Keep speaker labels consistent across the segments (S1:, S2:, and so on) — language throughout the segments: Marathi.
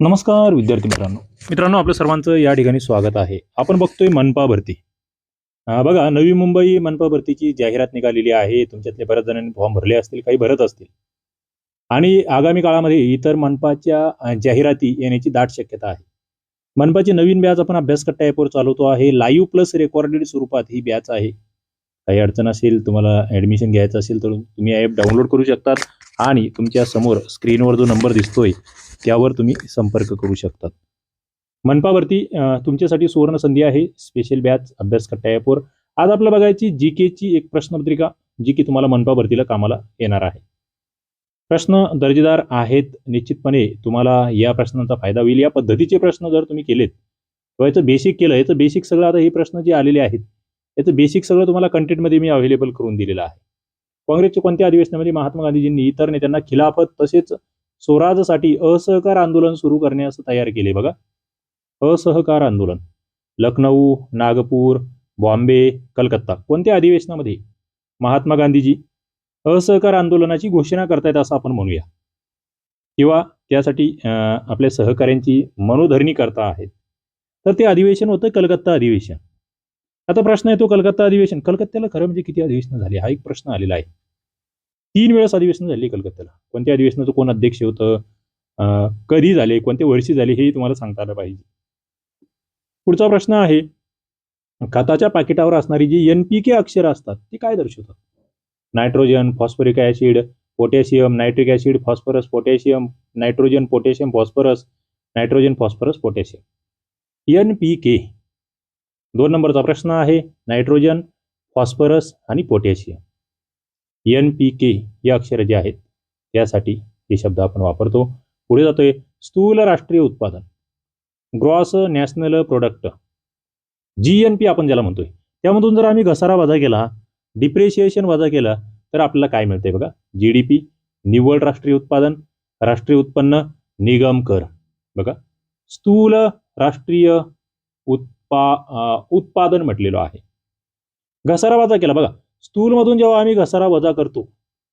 S1: नमस्कार विद्यार्थी मित्रांनो. मित्रांनो आपलं सर्वांचं या ठिकाणी स्वागत आहे. आपण बघतोय मनपा भरती. बघा नवी मुंबई मनपा भरतीची जाहिरात निघालेली आहे. तुमच्यातले बऱ्याच जणांनी फॉर्म भरले असतील काही भरत असतील. आणि आगामी काळामध्ये इतर मनपाच्या जाहिराती येण्याची दाट शक्यता आहे. मनपाची नवीन बॅच आपण अभ्यास कट्टा ॲपवर चालवतो आहे. लाईव्ह प्लस रेकॉर्डेड स्वरूपात ही बॅच आहे. काही अडचण असेल तुम्हाला ॲडमिशन घ्यायचं असेल तर तुम्ही ॲप डाउनलोड करू शकतात आणि तुमच्यासमोर स्क्रीनवर जो नंबर दिसतोय त्यावर तुम्ही संपर्क करू शकतात. मनपावरती तुमच्यासाठी सुवर्ण संधी आहे. स्पेशल बॅच अभ्यास कट्टा ॲपवर आज आपल्याला बघायची जी केची एक प्रश्नपत्रिका जी की तुम्हाला मनपा भरतीला कामाला येणार आहे. प्रश्न दर्जेदार आहेत. निश्चितपणे तुम्हाला या प्रश्नांचा फायदा होईल. या पद्धतीचे प्रश्न जर तुम्ही केलेत किंवा याचं बेसिक केलं याचं बेसिक सगळं आता हे प्रश्न जे आलेले आहेत याचं बेसिक सगळं तुम्हाला कंटेंटमध्ये मी अवेलेबल करून दिलेलं आहे. काँग्रेसच्या कोणत्या अधिवेशनामध्ये महात्मा गांधीजींनी इतर नेत्यांना खिलाफत तसेच स्वराजसाठी असहकार आंदोलन सुरू करण्यास तयार केले बघा. असहकार आंदोलन. लखनऊ नागपूर बॉम्बे कलकत्ता कोणत्या अधिवेशनामध्ये? महात्मा गांधीजी. असहकार आंदोलनाची घोषणा करतायत असं आपण म्हणूया. किंवा त्यासाठी आपल्या सहकाऱ्यांची मनोधरणी करता आहेत. तर ते अधिवेशन होतं कलकत्ता अधिवेशन. आता प्रश्न येतो कलकत्ता अधिवेशन. कलकत्त्याला खरं म्हणजे किती अधिवेशन झाली? हा एक प्रश्न आलेला आहे. तीन वेळेस अधिवेशन झाली कलकत्त्याला. कोणत्या अधिवेशनाचं कोण अध्यक्ष होतं? कधी झाले? कोणत्या वर्षी झाले? हे तुम्हाला सांगता आलं पाहिजे. पुढचा प्रश्न आहे खताच्या पाकिटावर असणारी जी एन पी के अक्षरं असतात ती काय दर्शवतात? Nitrogen phosphoric acid potassium nitric acid phosphorus potassium nitrogen potassium phosphorus nitrogen phosphorus potassium. N P K दोन नंबरचा प्रश्न आहे नायट्रोजन फॉस्फरस आणि पोटॅशियम. एन पी के या अक्षरं जे आहेत त्यासाठी हे शब्द आपण वापरतो. पुढे जातोय स्थूल राष्ट्रीय उत्पादन. Gross national product. G N P आपण ज्याला म्हणतोय त्यामधून जर आम्ही घसारा वजा केला डिप्रिशिएशन वजा केला तर आपल्याला काय मिळतंय बघा? जी डी पी निव्वळ राष्ट्रीय उत्पादन राष्ट्रीय उत्पन्न निगम कर. बघा? स्थूल राष्ट्रीय उत्पा उत्पादन म्हटलेलं आहे. घसारा वजा केला बघा. स्थूलमधून जेव्हा आम्ही घसारा वजा करतो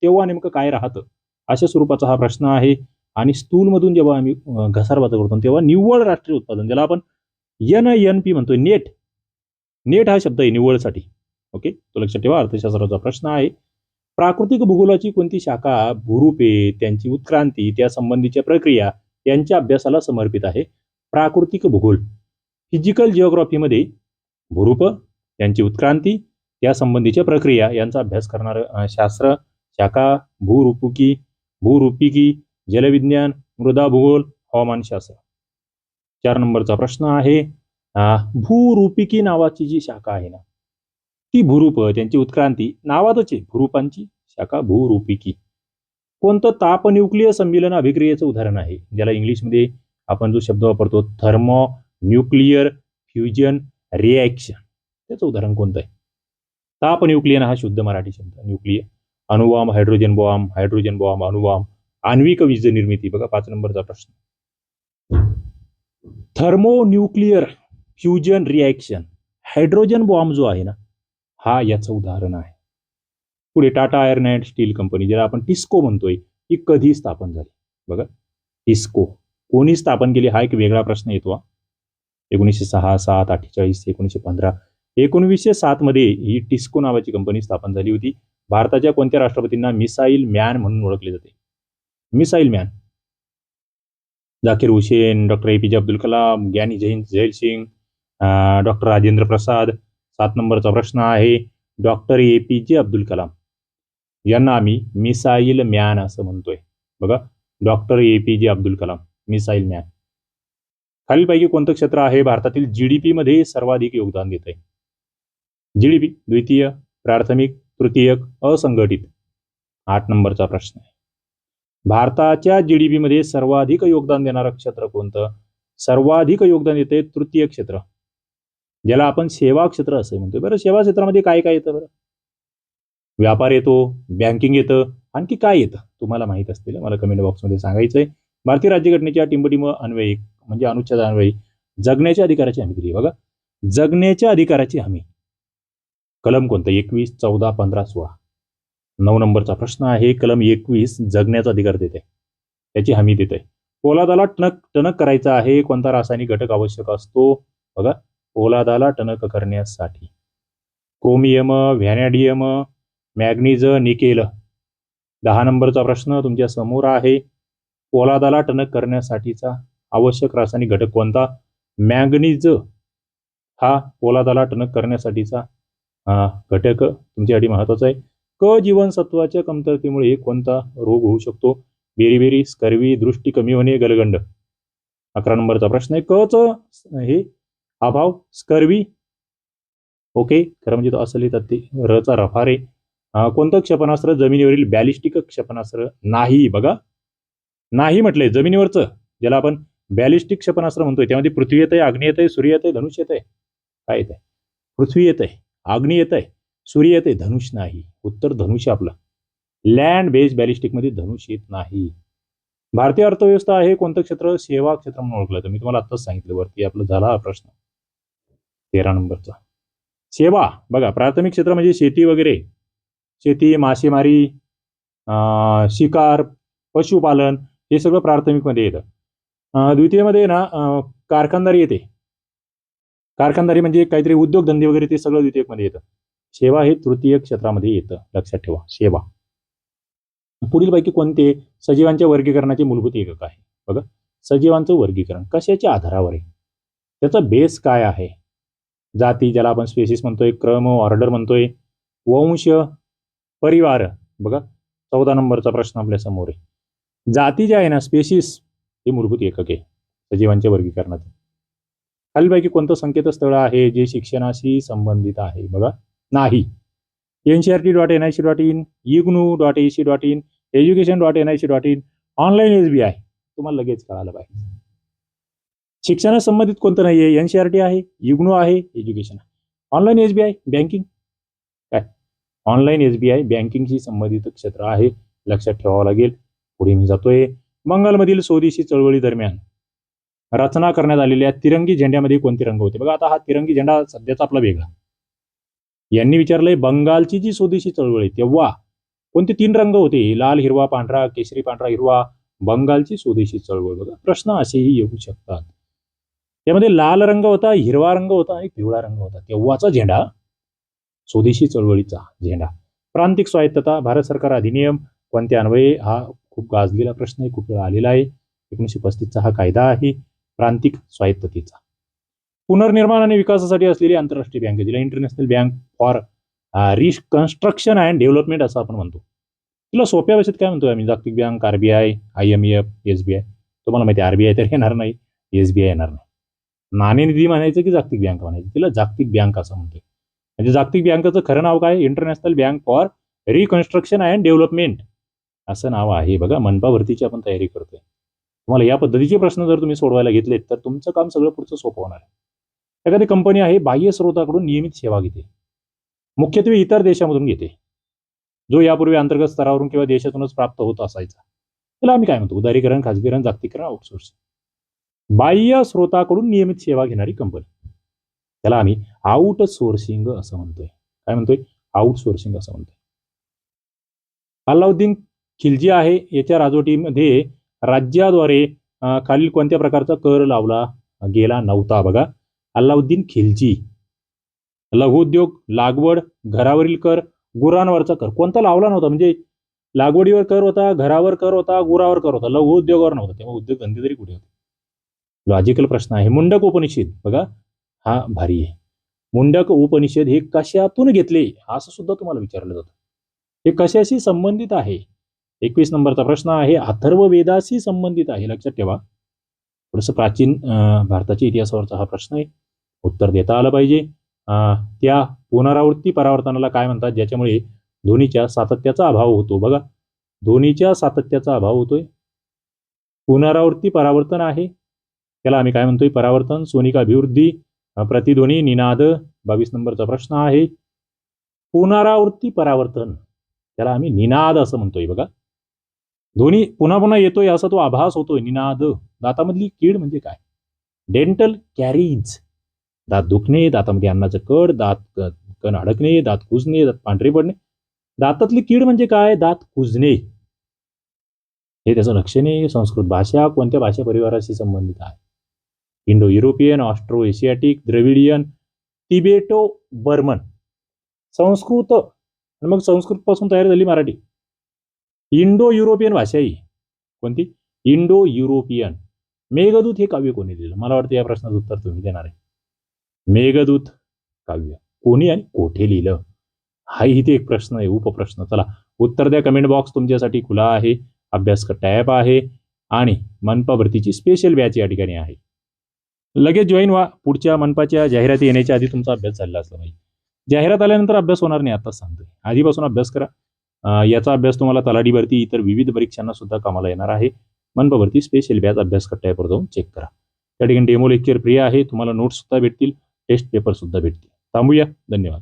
S1: तेव्हा नेमकं काय राहतं? अशा स्वरूपाचा हा प्रश्न आहे. आणि स्थूलमधून जेव्हा आम्ही घसारा वजा करतो तेव्हा निव्वळ राष्ट्रीय उत्पादन ज्याला आपण एन एन पी म्हणतोय नेट. नेट हा शब्द आहे निव्वळसाठी. ओके? तो लक्षात ठेवा अर्थशास्त्राचा प्रश्न आहे. प्राकृतिक भूगोलाची कोणती शाखा भूरूपे त्यांची उत्क्रांती त्या संबंधीच्या प्रक्रिया यांच्या अभ्यासाला समर्पित आहे. प्राकृतिक भूगोल. फिजिकल जिओग्राफीमध्ये भूरूप त्यांची उत्क्रांती यासंबंधीच्या संबंधीच्या प्रक्रिया यांचा अभ्यास करणारं शास्त्र शाखा भूरूपिकी भूरूपिकी जलविज्ञान मृदा भूगोल हवामानशास्त्र चार नंबरचा प्रश्न आहे भूरूपिकी नावाची जी शाखा आहे ना ती भूरूप त्यांची उत्क्रांती नावातच आहे भूरूपांची शाखा भूरूपिकी. कोणतं ताप न्यूक्लियर संमिलन अभिक्रियेचं उदाहरण आहे ज्याला इंग्लिशमध्ये आपण जो शब्द वापरतो थर्मो न्यूक्लियर फ्युजन रिॲक्शन त्याचं उदाहरण कोणतं आहे? ताप न्यूक्लियन हा शुद्ध मराठी शब्द. न्यूक्लियर अणुवाम हायड्रोजन बॉम्ब हायड्रोजन बॉम्ब अणुवाम आण्विक वीज निर्मिती बघा पाच नंबरचा प्रश्न. Thermonuclear fusion reaction. Hydrogen bomb जो आहे ना हा याचं उदाहरण आहे. पुढे Tata iron and steel company ज्याला आपण टिस्को म्हणतोय ही कधी स्थापन झाली? बघा टिस्को. कोणी स्थापन केली? हा एक वेगळा प्रश्न येतो एकोणीसशे सहा सात अठ्ठेचाळीस एकोणीसशे पंधरा. एकोणवीसशे सातमध्ये ही टिस्को नावाची कंपनी स्थापन झाली होती. भारताच्या कोणत्या राष्ट्रपतींना मिसाईल मॅन म्हणून ओळखले जाते? Missile man. Zakir Hussain doctor A P J Abdul Kalam Giani Jayant Zail Singh doctor Rajendra Prasad सात नंबरचा प्रश्न आहे. Doctor A P J Abdul Kalam. यांना आम्ही मिसाईल मॅन असं म्हणतोय. बघा doctor A P J Abdul Kalam missile man. खालीलपैकी कोणतं क्षेत्र आहे? भारतातील जी डी पीमध्ये सर्वाधिक योगदान देत आहे जी डी पी द्वितीय प्राथमिक तृतीयक असंघटित. आठ नंबरचा प्रश्न आहे. भारताच्या जी डी पीमध्ये सर्वाधिक योगदान देणारं क्षेत्र कोणतं? सर्वाधिक योगदान देते तृतीय क्षेत्र. ज्याला आपण सेवा क्षेत्र असं म्हणतोय. बरं सेवा क्षेत्रामध्ये काय काय येतं बरं? व्यापार येतो बँकिंग येतं आणखी काय येतं? तुम्हाला माहीत असतील मला कमेंट बॉक्समध्ये सांगायचं आहे भारतीय राज्यघटनेच्या टिंबटिंब अन्वयी म्हणजे अनुच्छेद अन्वयी जगण्याच्या अधिकाराची हमी दिली. बघा जगण्याच्या अधिकाराची हमी. कलम कोणतं? एकवीस चौदा पंधरा सोळा. नऊ नंबरचा प्रश्न आहे कलम एकवीस जगण्याचा अधिकार देते. त्याची हमी देते. पोलादाला टणक टणक करायचा आहे कोणता रासायनिक घटक आवश्यक असतो? बघा पोलादाला टणक करण्यासाठी. Chromium vanadium manganese nickel. दहा नंबरचा प्रश्न तुमच्यासमोर आहे. पोलादाला टणक करण्यासाठीचा आवश्यक रासायनिक घटक कोणता? मॅग्नीज. हा पोलादाला टणक करण्यासाठीचा हा, घटक तुमच्यासाठी महत्त्वाचा आहे. क जीवनसत्वाच्या कमतरतेमुळे कोणता रोग होऊ शकतो? बेरीबेरी स्कर्वी दृष्टी कमी होणे गलगंड. अकरा नंबरचा प्रश्न आहे. क च हे अभाव स्कर्वी. ओके खरं म्हणजे तो असं लिहितात ते. रचा रफारे. आहे कोणतं क्षेपणास्त्र जमिनीवरील बॅलिस्टिक क्षेपणास्त्र नाही? बघा. नाही म्हटलंय जमिनीवरचं ज्याला आपण बॅलिस्टिक क्षेपणास्त्र म्हणतोय. त्यामध्ये पृथ्वी येत आहे अग्नी येत आहे सूर्य येत आहे धनुष्य येत आहे काय येत आहे पृथ्वी येत आहे अग्नी येत आहे सूर्य येत आहे धनुष नाही. उत्तर धनुष्य आपलं. लँड बेस्ड बॅलिस्टिकमध्ये धनुष येत नाही. भारतीय अर्थव्यवस्था आहे कोणतं क्षेत्र? सेवा क्षेत्र म्हणून ओळखलं तर मी तुम्हाला आत्ताच सांगितलं वरती आपला झाला हा प्रश्न. तेरा नंबरचा. सेवा बघा प्राथमिक क्षेत्र म्हणजे शेती वगैरे. शेती मासेमारी अं, शिकार पशुपालन हे सगळं प्राथमिकमध्ये येतं. द्वितीयमध्ये ना कारखानदारी येते. कारखानदारी म्हणजे काहीतरी उद्योगधंदे वगैरे ते सगळं द्वितीयकमध्ये येतं. सेवा हे तृतीय क्षेत्रामध्ये येतं. लक्षात ठेवा. सेवा. पुढीलपैकी कोणते? सजीवांच्या वर्गीकरणाचे मूलभूत एकक आहे. बघा. सजीवांचं वर्गीकरण कशाच्या आधारावर आहे? त्याचा बेस काय आहे? जाती ज्याला आपण स्पेसिस म्हणतोय क्रम ऑर्डर म्हणतोय वंश परिवार. बघा. चौदा नंबरचा प्रश्न आपल्यासमोर आहे. जाती ज्या आहे ना स्पेसिस हे मूलभूत एकक आहे. सजीवांच्या वर्गीकरणात. खालीलपैकी कोणतं संकेतस्थळ आहे जे शिक्षणाशी संबंधित आहे? बघा. नाही. N C R T dot N I C dot in IGNOU dot A C dot in education dot N I C dot in online S B I तुम्हाला लगेच कळालं पाहिजे. शिक्षणा संबंधित कोणतं नाही आहे एन सी आर टी आहे इग्नू आहे एज्युकेशन आहे. Online S B I banking काय? ऑनलाईन एस बी आय बँकिंगशी संबंधित क्षेत्र आहे. लक्षात ठेवावं लागेल. पुढे मी जातोय. बंगालमधील स्वदेशी चळवळी दरम्यान. रचना करण्यात आलेल्या तिरंगी झेंड्यामध्ये कोणते रंग होते? बघा आता हा तिरंगी झेंडा सध्याचा आपला वेगळा. यांनी विचारलंय बंगालची जी स्वदेशी चळवळ आहे तेव्हा कोणते तीन रंग होते? लाल हिरवा पांढरा केशरी पांढरा हिरवा बंगालची स्वदेशी चळवळ. बघा प्रश्न असेही येऊ शकतात. त्यामध्ये लाल रंग होता हिरवा रंग होता आणि पिवळा रंग होता. तेव्हाचा झेंडा स्वदेशी चळवळीचा झेंडा. प्रांतिक स्वायत्तता भारत सरकार अधिनियम कोणत्या अन्वये? हा खूप गाजलेला प्रश्न आहे खूप वेळा आलेला आहे. एकोणीसशे पस्तीसचा हा कायदा आहे. प्रांतिक स्वायत्ततेचा. पुनर्निर्माण आणि विकासासाठी असलेली आंतरराष्ट्रीय बँक जिला international bank for reconstruction and development असं आपण म्हणतो. तिला सोप्या भाषेत काय म्हणतो आम्ही? जागतिक bank RBI I M F S B I. तुम्हाला माहिती आरबीआय तर येणार नाही एस बी आय येणार नाही. नाणेनिधी म्हणायचं की जागतिक बँक म्हणायचं? तिला जागतिक बँक असं म्हणतोय. म्हणजे जागतिक बँकेचं खरं नाव काय? International bank for reconstruction and development असं नाव आहे बघा मनपा भरतीची आपण तयारी करतोय. तुम्हाला या पद्धतीचे प्रश्न जर तुम्ही सोडवायला घेतलेत तर तुमचं काम सगळं पुढचं सोपं होणार आहे. एखादी कंपनी आहे बाह्य स्रोताकडून नियमित सेवा घेते. मुख्यत्वे इतर देशामधून घेते. जो यापूर्वी अंतर्गत स्तरावरून किंवा देशातूनच प्राप्त होत असायचा. त्याला आम्ही काय म्हणतो? उदारीकरण खाजगीकरण जागतिकरण आउटसोर्सिंग बाह्य स्रोताकडून नियमित सेवा घेणारी कंपनी. त्याला आम्ही आउटसोर्सिंग असं म्हणतोय. काय म्हणतोय? आउटसोर्सिंग असं म्हणतोय. अल्लाउद्दीन खिलजी आहे याच्या राजवटीमध्ये राज्याद्वारे खालील कोणत्या प्रकारचा कर लावला गेला नव्हता? बघा अल्लाउद्दीन खिलजी. लघुउद्योग लागवड घरावरील कर गुरांवरचा कर. कोणता लावला नव्हता? म्हणजे लागवडीवर कर होता घरावर कर होता गुरावर कर होता. लघु उद्योगावर नव्हता. तेव्हा उद्योग धंदे तरी कुठे होते? लॉजिकल प्रश्न आहे. मुंडक उपनिषद. बघा हा भारी आहे. मुंडक उपनिषद हे कशातून घेतले? असं सुद्धा तुम्हाला विचारलं जातं. हे कशाशी संबंधित आहे? एकवीस नंबरचा प्रश्न आहे अथर्व वेदाशी संबंधित आहे. लक्षात ठेवा. थोडंसं प्राचीन भारताच्या इतिहासावरचा हा प्रश्न आहे. उत्तर देता आलं पाहिजे. अं, त्या पुनरावृत्ती परावर्तनाला काय म्हणतात? ज्याच्यामुळे ध्वनीच्या सातत्याचा अभाव होतो. बघा ध्वनीच्या सातत्याचा अभाव होतोय. पुनरावृत्ती परावर्तन आहे. त्याला आम्ही काय म्हणतोय? परावर्तन सोनिका अभिवृद्धी प्रतिध्वनी निनाद बावीस नंबरचा प्रश्न आहे. पुनरावृत्ती परावर्तन. त्याला आम्ही निनाद असं म्हणतोय. बघा ध्वनी पुन्हा पुन्हा येतोय असा तो आभास होतोय निनाद. दातामधली कीड म्हणजे काय? डेंटल कॅरीज दात दुखणे दातामध्ये अन्नाचं कड दात कण अडकणे दात कुजणे दात पांढरे पडणे. दातातली कीड म्हणजे काय? दात कुजणे. हे त्याचं लक्षणे संस्कृत भाषा कोणत्या भाषा परिवाराशी संबंधित आहे? Indo European Austro Asiatic Dravidian Tibeto Burman Sanskrit मग संस्कृतपासून तयार झाली मराठी. इंडो युरोपियन भाषा ही. कोणती? इंडो युरोपियन मेघदूत हे काव्य कोणी लिहिलं? मला वाटतं या प्रश्नाचं उत्तर तुम्ही देणार आहे. मेघदूत काव्य. कोणी आणि कोठे लिहिलं? हा इथे एक प्रश्न आहे उपप्रश्न. चला उत्तर द्या. कमेंट बॉक्स तुमच्यासाठी खुला आहे. अभ्यास टॅप आहे. आणि मनपा भरतीची स्पेशल बॅच या ठिकाणी आहे. लगेच जॉईन व्हा. पुढच्या मनपाच्या जाहिराती येण्याच्या आधी तुमचा अभ्यास झालेला असला पाहिजे. जाहिरात आल्यानंतर अभ्यास होणार नाही आताच सांगतोय. आधीपासून अभ्यास करा. याचा अभ्यास तुम्हाला तलाठी भरती इतर विविध परीक्षांना सुद्धा कामाला येणार आहे. मनपावरती स्पेशल बॅच अभ्यास कट्ट्यावर जाऊन चेक करा. त्या ठिकाणी डेमो लेक्चर प्रिय आहे तुम्हाला नोट्स सुद्धा भेटतील टेस्ट पेपर सुद्धा भेटतील. थांबूया. धन्यवाद.